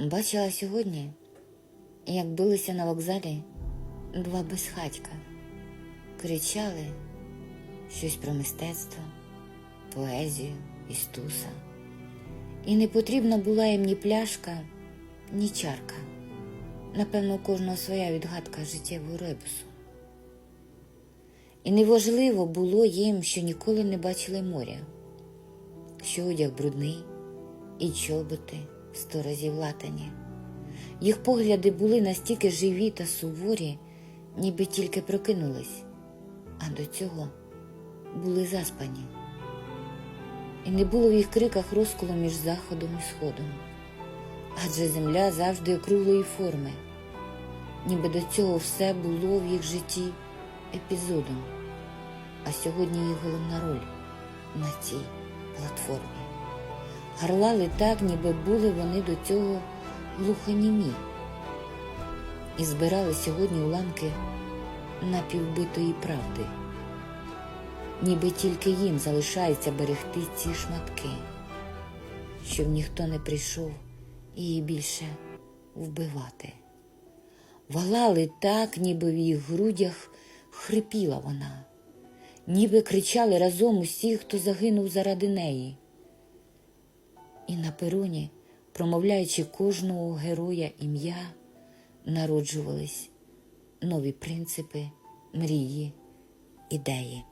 Бачила сьогодні, як билися на вокзалі два безхатька, кричали щось про мистецтво, поезію, істуса. І не потрібна була їм ні пляшка, ні чарка. Напевно, кожного своя відгадка життєвого ребусу. І неважливо було їм, що ніколи не бачили моря, що одяг брудний, і чоботи сто разів латані. Їх погляди були настільки живі та суворі, ніби тільки прокинулись, а до цього були заспані. І не було в їх криках розколу між заходом і сходом, адже земля завжди округлої форми, ніби до цього все було в їх житті епізодом, а сьогодні їх головна роль на цій платформі. Гарлали так, ніби були вони до цього глухонімі, і збирали сьогодні уламки напівбитої правди, ніби тільки їм залишається берегти ці шматки, щоб ніхто не прийшов її більше вбивати. Валали так, ніби в їх грудях хрипіла вона, ніби кричали разом усі, хто загинув заради неї. І на пероні, промовляючи кожного героя ім'я, народжувались нові принципи, мрії, ідеї.